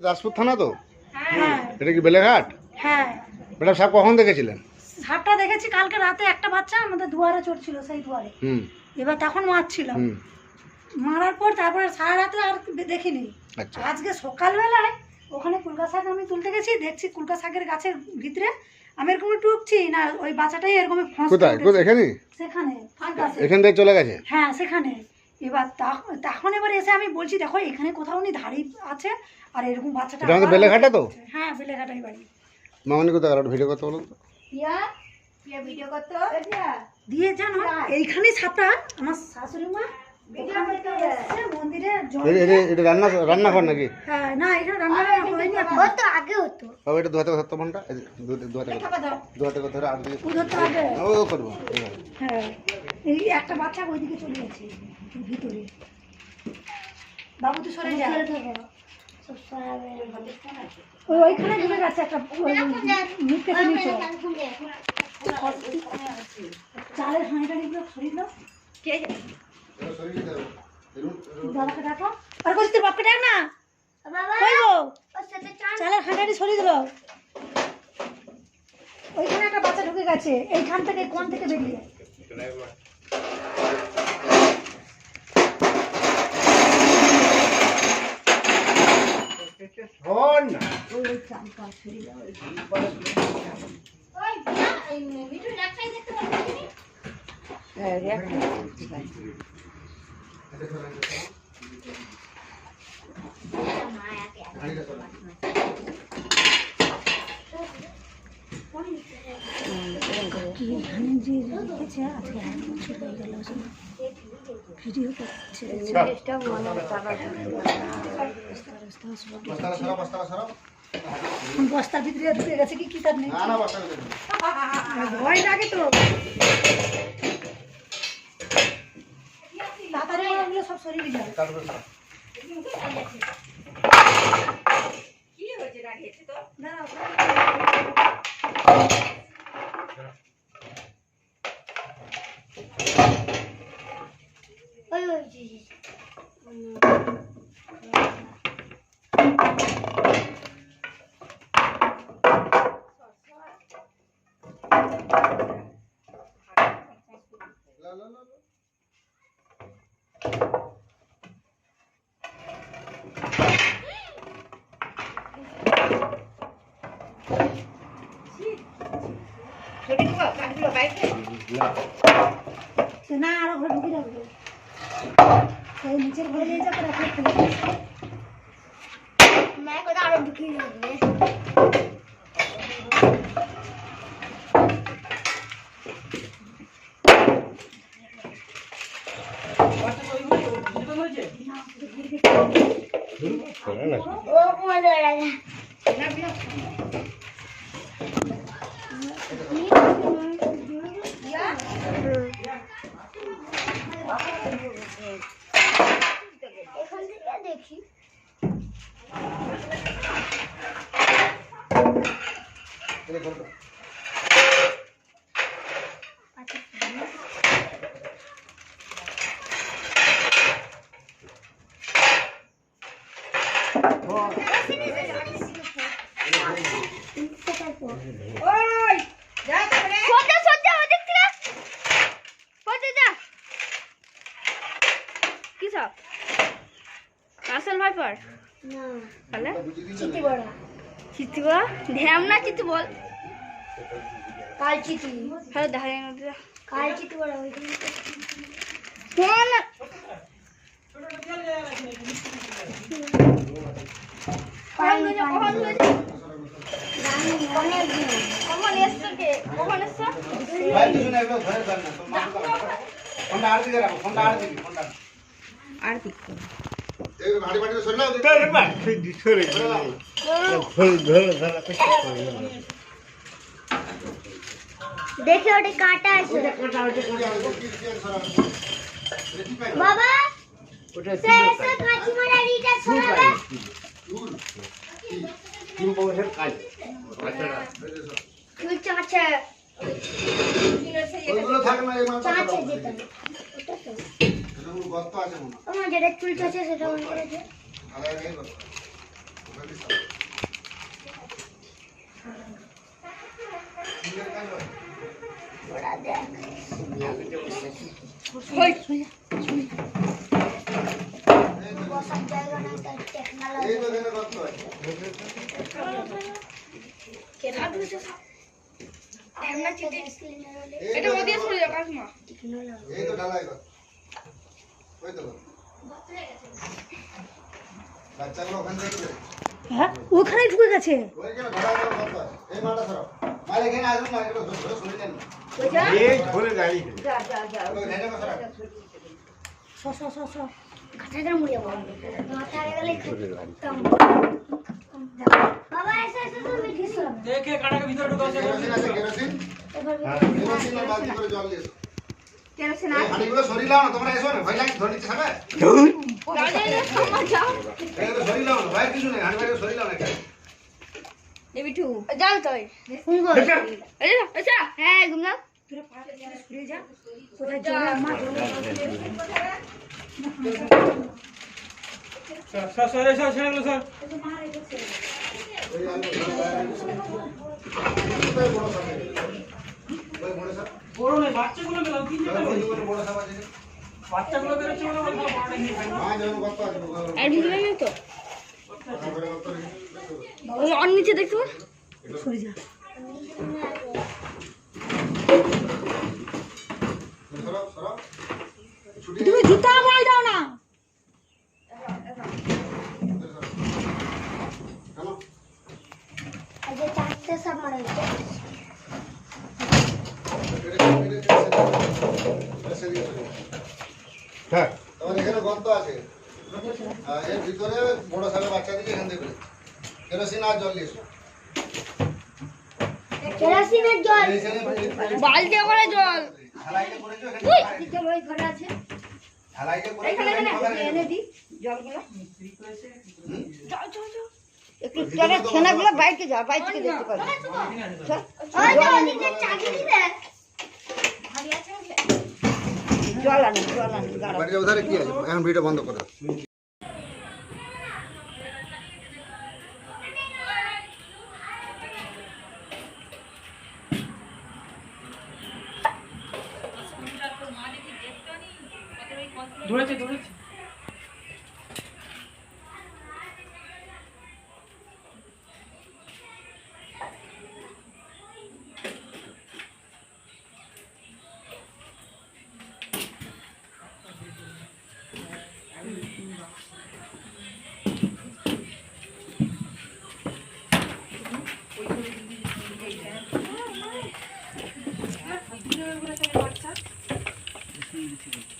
দাসপুর থানা তো? হ্যাঁ এটা কি বেলেঘাট? হ্যাঁ। ম্যাডাম সাহেব কখন দেখেছিলেন? সাপটা দেখেছি কালকে রাতে। একটা বাচ্চা আমাদের দুয়ারে চড়ছিল সেই দুয়ারে। হুম। এবার তখন মারছিল হুম। মারার পর তারপরে সারা রাতে আর দেখিনি। আচ্ছা। আজকে সকালবেলায় ওখানে কুলকা শাক আমি তুলতে গেছি দেখছি কুলকা শাকের গাছের ভিতরে। আমি এরকম টুকছি না ওই বাচ্চাটাই এরকম ফোঁস কোথায়? কোথায়? এখানে? সেখানে এখান থেকে চলে গেছে? হ্যাঁ সেখানে। এবার তখ- তখন এবার এসে আমি বলছি দেখো এখানে কোথাও নি ধাড়ি আছে আর এরকম বাচ্চাটা এটা আমাদের আবার তো? হ্যাঁ বেলেঘাটাই বাড়ি। মামনি কোথায়? আর ভিডিও করতে বলুন তো। দিয়ে জানো এইখানে ছাতা আমার শাশুড়ি মা রান্না নাকি হ্যাঁ না এটা রান্না আগে হতো এটা দু হাতে ধরতে ফোনটা এই দু দু হাতে টাকা দাও দু হাতে ধরে আর ও করব এই একটা চালের হাঁড়িটা নিয়ে সরিল দাদাকে ডাকো। আর তোর বাপকে ডাক না। কই গো? চালের হাঁড়িটা সরিয়ে দিল। ওইখানে একটা বাচ্চা ঢুকে গেছে। এইখান থেকে কোন থেকে বেরিয়ে? ওই চালটা সরিয়ে দাও। কি এখানে যে রেখেছে আজকে এক বছর হয়ে গেল ভিডিও করছে বস্তাটা সরাও, বস্তাটা সরাও। বস্তার ভিতরে ঢুকে গেছে কি কি তার নেই। ভয় লাগে তো ওগুলো হয়েছে? না খেয়েছে তো সরাও। দাঁড়াও লা, লা, লা, লা। সে না। আরও ঘরে ঢুকে যাবে। সেই নিচের ঘরে নিয়ে যাবে রাখে ফেলে দিস। আরও ঢুকিয়ে যাবে। ও মজা লাগে এখান থেকে দেখি এটা করো তো। সোজা সোজা ওদিক থেকে সোজা যা কি সব আসল ভাইপার না তাহলে চিতি বড়া চিতি। বড়া ধ্যাম না বল কাল চিতি হ্যালো দেখা যায় না কাল বড়া ওইখানে ফোনটা দিকে ফোনটা আর দিকে, ফোনটা। এই ভারী ভারী সরে নাও, দিকে। সরে নাও। দেখি ওটা কাটা আছে ওই যে কোনটা হচ্ছে, কোনটা হচ্ছে, কি দিয়ে সরাও। এটা কি পাই? বাবা সে সে কাচি মারা রিটা ছড়াবে চুল। চুল চাচা ওইগুলো থাকে না, এই মালটা চাচা সরাও। যেটা ওটা তো এটা কোনো গর্ত আছে মনে হয়। যেটা চুল চাচা সেটা মনে করেছে আলাদা নেই গর্ত। এই তো এখানে গর্ত আছে। এই তো এখানে গর্ত। এই তো ঢালাই গর্ত। ওই তো। বাচ্চাগুলো ওখান তুলে। হ্যাঁ ওখানে ঢুকে গেছে ওইখানে ঢালাই করে গর্ত আছে। এই মাটা সরাও। মাল এখানে আসুন না, এগুলো ধরে ধরে নেন। এই ধরে দাঁড়িয়ে ওই। স স স বাবা এসে এসে তুমি কিছু কেরোসিন আছে, কেরোসিন? কেরোসিন বালতি করে জল দিয়ে। কেরোসিন এই হাঁড়িগুলো সরিয়ে নাও না, তোমরা এসো না, ভয় লাগছে, ধরে নিচ্ছে খাবে? এই তো না, ভয়ের কিছু নেই, হাঁড়ি ভাইকে সরিয়ে না, এখানে। বিঠু যাও তাই আচ্ছা হ্যাঁ ঘুমনা তোরা পা থেকে সরে যা কোথায় জল মা জল ওই আলু, কোথায় বড় সাপ আছে? ওই বড় সাপ? ওই বড় সাপ আছে। যে? হ্যাঁ, যেমন গর্ত আছে, ওখানে আর ভিজবে না তো? নিচে দেখতে সরে যা। তুমি জুতা বল দাও না কেন? আজকে চারটে সব মারা গেছে হ্যাঁ তোমার এখানে গর্ত আছে আর এর ভিতরে বড় সাপের বাচ্চা দিকে এখান থেকে বেরোয়। কেরোসিন আর জল দিয়ে এসো। কেরোসিনের জল। বালতি করে জল? একটু ছেনাগুলো বাইকে যা বাইক থেকে জল আনি জল আনি এখন ভিডিও বন্ধ করে দাও। কালকেও তো নয়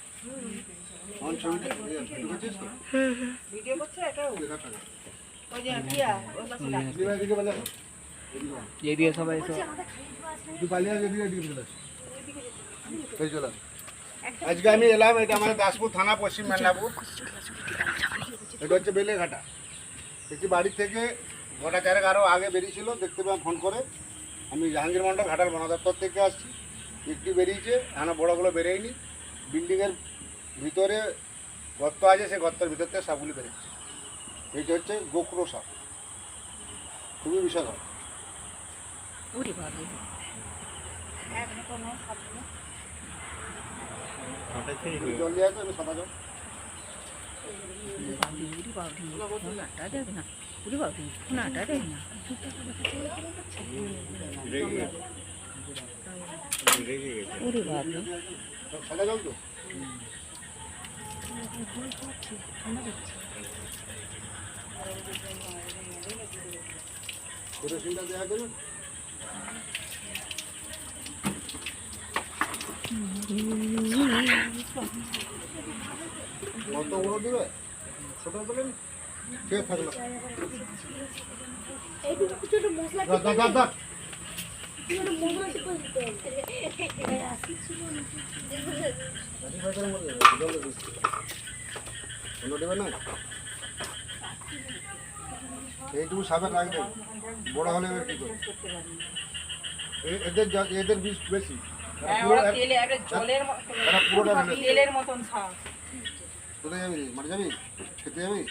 সবাই। আজকে আমি এলাম এটা আমাদের দাসপুর থানা পশ্চিম মেদিনীপুর। এটা হচ্ছে বেলেঘাটা। একটি বাড়ি থেকে গোটা চারেক আরও আগে বেরিয়েছিল দেখতে পেলাম ফোন করে। আমি জাহাঙ্গীর মন্ডল ঘাটাল বন দপ্তর থেকে আসছি। একটি বেরিয়েছে এখনও বড়োগুলো বেরোয়নি। বিল্ডিংয়ের ভিতরে গর্ত আছে সেই গর্তের ভিতর থেকে সাপগুলি বেরিয়েছে এইটা হচ্ছে গোকরো সাপ। খুবই বিশাল হয় সাদা জল তো? কত বড় দিবে ছোট বলেন কে থাকল এইটুকু সাপের রাখবে বড় হলে এবার কি এদের এদের বিষ বেশি। হ্যাঁ, পুরোটা তেলের মতন কোথায় যাবি? মাঠে যাবি? খেতে যাবি?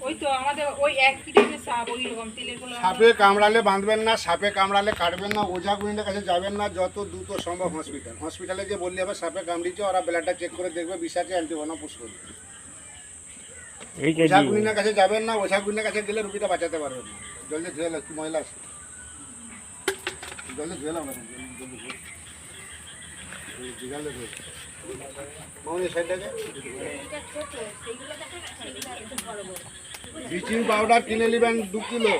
ওই তো আমাদের ওই একই টাইপের সাপ ওই রকম তেলেরগুলো সাপে কামড়ালে বাঁধবেন না সাপে কামড়ালে কাটবেন না ওঝা গুইনের কাছে যাবেন না যত দ্রুত সম্ভব হসপিটাল হসপিটালে যে বললি আবার সাপে কামড়িয়েছে ওরা ব্লাডটা চেক করে দেখবে বিষ আছে অ্যান্টিবানা পুষ করবে ওঝা গুইনের কাছে যাবেন না ওঝা গুইনের কাছে গেলে রুগীটা বাঁচাতে পারবেন না। জলদি ধুয়ে লাগ ময়লা আছে। জলদি ধুয়ে না জলদি ধুয়ে এই জিগালে ধুয়ে মামনি সাইডটাকে ব্লিচিং পাউডার কিনে নেবেন দু কিলো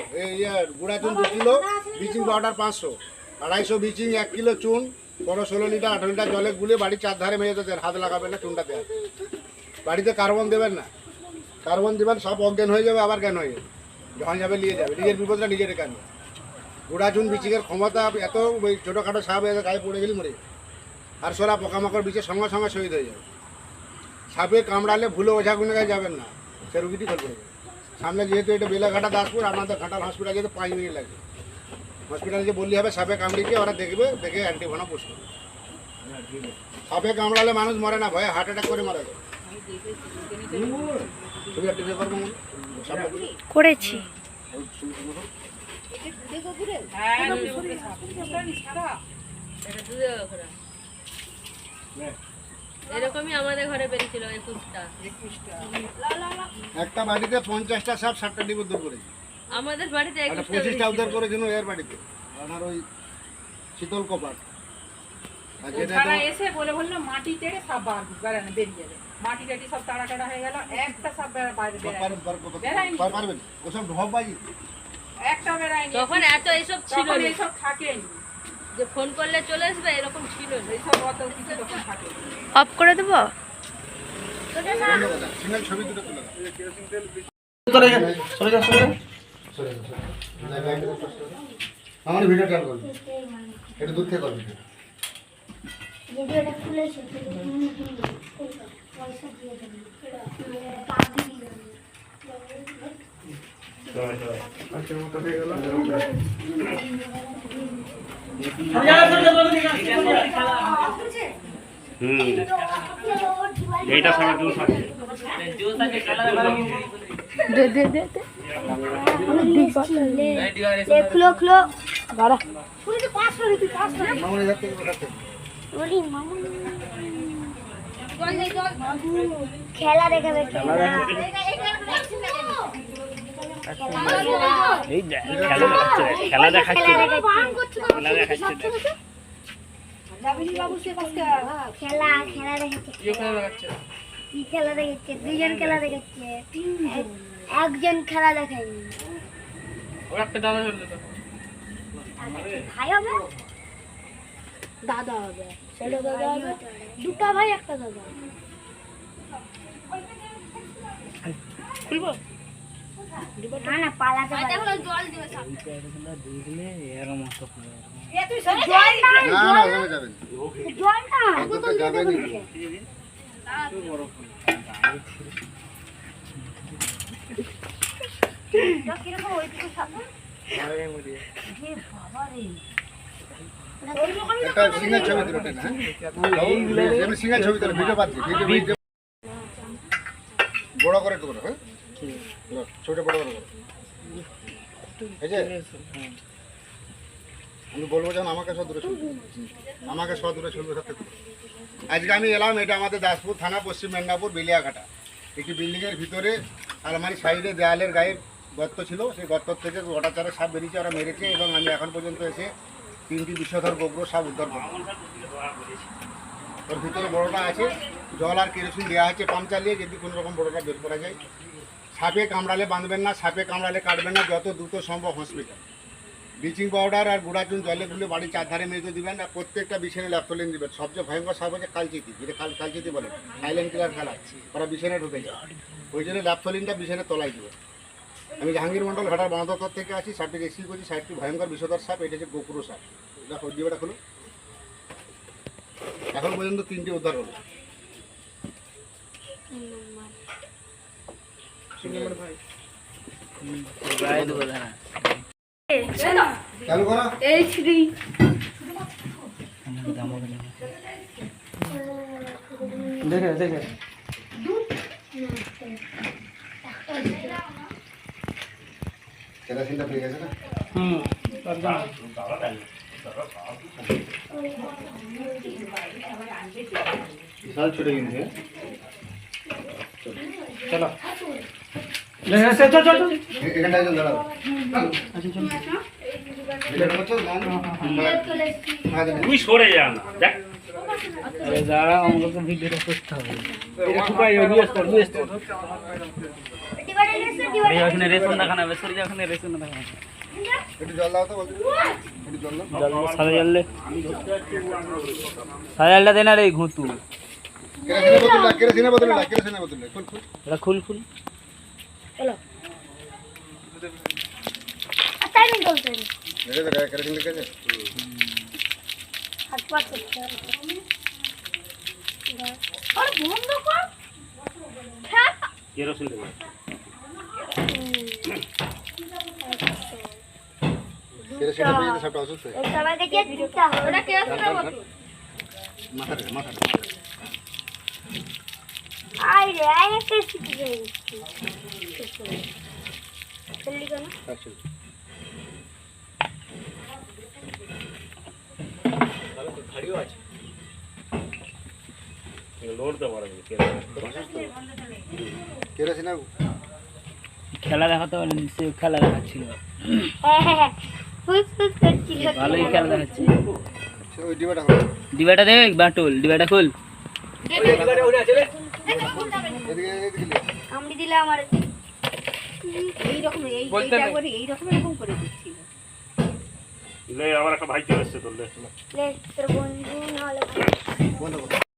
গুঁড়া চুন দু কিলো, ব্লিচিং পাউডার পাঁচশো। আড়াইশো ব্লিচিং, এক কিলো চুন, বড় ষোলো লিটার, আঠারো লিটার জলে গুলে বাড়ির চার ধারে মেঝে দেন, হাত লাগাবেন না চুনটা বাড়িতে কার্বন দেবেন না। কার্বন দেবেন, সব অজ্ঞান হয়ে যাবে, আবার জ্ঞান হয়ে যাবে। যখন যাবে, নিয়ে যাবে। নিজের বিপদটা নিজের কেন। গুঁড়া চুন, ব্লিচিংয়ের ক্ষমতা এত ওই ছোটোখাটো সাপ গায়ে পড়ে গেলে মরে যাবে। আর সোলা পোকামাকড় বিচের সঙ্গে সঙ্গে শহীদ হয়ে যাবে। সাপে কামড়ালে ভুলে ওঝা গুনে গায়ে যাবেন না। সে রুগীটি যাবে। সামনে যেহেতু এটা বেলাঘাটা দাসপুর আমাদের ঘাটাল হসপিটাল যেতে পাঁচ মিনিট লাগে। হসপিটালে যে বললি হবে সাপে কামড়িয়েছে ওরা দেখবে দেখে অ্যান্টিভনা পুষবে সাপে কামড়ালে মানুষ মরে না ভয়ে হার্ট অ্যাটাক করে মারা যায়। করব? করেছি। হ্যাঁ এরকমই আমাদের ঘরে বেরিয়েছিল একুশটা। একুশটা। একটা বাড়িতে পঞ্চাশটা সাপ ষাটটা ডিম উদ্ধার করেছে। আমাদের বাড়িতে পঁচিশটা উদ্ধার করেছিল এর বাড়িতে। আপনার ওই শীতল কপাট এসে বলে বলল মাটি তেড়ে সাপ বার বেড়ানো বেরিয়ে যাবে। মাটি টাটি সব তাড়া টাড়া হয়ে গেল। একটা সাপ বেড়া- বাইরে বেড়ায় পার- পার- পার- বেড়ায়নি। পারবেন ওসব ঢপ বাজি। একটা বেড়ায়নি। তখন এত এইসব ছিল এইসব থাকেনি। যে ফোন করলে চলে আসবে এরকম ছিল। এইসব অত কিছু তখন থাকে অফ করে দেবো? ছবি দুটো তুলে আমার ভিডিও চাল করবি। একটু দূর থেকে করবি ভিডিওটা খুলেছে পয়সা দিয়ে দেবে। টাকা দিয়ে দেবে এইটা সঙ্গে জুস আছে। দে দে দে দে। লে খুলো। বলি দেখাবে খেলা এই খেলা দেখাচ্ছে খেলা দেখাচ্ছে খেলা দেখাচ্ছে খেলা খেলা দেখাচ্ছে। খেলা দেখাচ্ছে? দুজন খেলা দেখাচ্ছে? একজন খেলা দেখায়নি। ভাই হবে? দাদা হবে। সেটা দাদা হবে। দুটা ভাই একটা দাদা না না পালাতে পারে এরকম জল না আমি সিঙ্গেল ছবি তুলে ভিডিও পাচ্ছি ভিডিও ভিডিও। বড় করে টুকরো হ্যাঁ? লো, ছবিটা বড় আমি বলব যেন আমাকে সব দূরে আমাকে সব দূরে চলবে আজকে আমি এলাম এটা আমাদের দাসপুর থানা পশ্চিম মেদিনীপুর বেলিয়াঘাটা। একটি বিল্ডিংয়ের ভিতরে আলমারি সাইডে দেয়ালের গায়ে গর্ত ছিল। সেই গর্ত থেকে গোটা চারে সাপ বেরিয়েছে ওরা মেরেছে এবং আমি এখন পর্যন্ত এসে তিনটি বিষধর গোগ্র সাপ উদ্ধার করলাম ওর ভিতরে বড়টা আছে জল আর কেরোসিন দেওয়া আছে পাম্প চালিয়ে যদি কোনো রকম বড়টা বের করা যায়। সাপে কামড়ালে বাঁধবেন না, সাপে কামড়ালে কাটবেন না, যত দ্রুত সম্ভব হসপিটাল ব্লিচিং পাউডার আর গুঁড়া চুন জলে গুলে বাড়ির চারধারে মেঝে দিবেন আর প্রত্যেকটা বিছানে ল্যাপথলিন দিবেন। সবচেয়ে ভয়ঙ্কর সাপ হচ্ছে কালচিতি, যেটা কাল কালচিতি বলে সাইলেন্ট কিলার খেলা। ওরা বিছানে ঢুকে যায়। ওই জন্য ল্যাপথলিনটা বিছানে তলায় দিবে আমি জাহাঙ্গীর মন্ডল ঘাটার বনদপ্তর থেকে আছি সাপটি রেসিভ করছি। সাইডটি ভয়ঙ্কর বিষধর সাপ, এটা হচ্ছে গোপুরো সাপ। দেখো জিবাটা খুলো এখন পর্যন্ত তিনটি উদ্ধার হলো গায়ে দেবো দাঁড়া চালু করো এই দেখে দেখে। কেরাসিনটা পেয়ে গেছে না হুম। বিশাল ছুটে কিন্তু চলো। তুই সরে যা না দেখ। দাঁড়া আমাকে তো ভিডিওটা করতে হবে। ওখানে রেশন দেখানো হবে সরি ওখানে রেশন দেখানো সাদা সাদা জলটা দে না রে ঘুঁতু খুল খুল। এটা তাই আমি বলতে রেখে দে কেরাসিন লিখে আছে হাত পা হবে আর বন্ধ কর। কেরোসিন দেবে। কেরাসিনটা পেয়ে যেতে সবটা অসুস্থ হয়ে এই সবাইকে যে দিতে হবে। ওটা কে আসবে না বল মাথা মাথা রে আই রে আই একটা শিখে চললি কেন আচ্ছা পারবে খেলা দেখাতে পারে সে খেলা দেখাচ্ছিল। হ্যাঁ হ্যাঁ হ্যাঁ। ভালোই খেলা দেখাচ্ছে। ওই ডিবাটা খুল। ডিবাটা দেখ বাটুল ডিবাটা খুল। আমি দিলে আমার এইরকম এই এইটা করে এইরকম এরকম করে দিচ্ছিল আমার একটা ভাই চলে এসছে তোর লে। তোর বন্ধু না হলে বন্ধ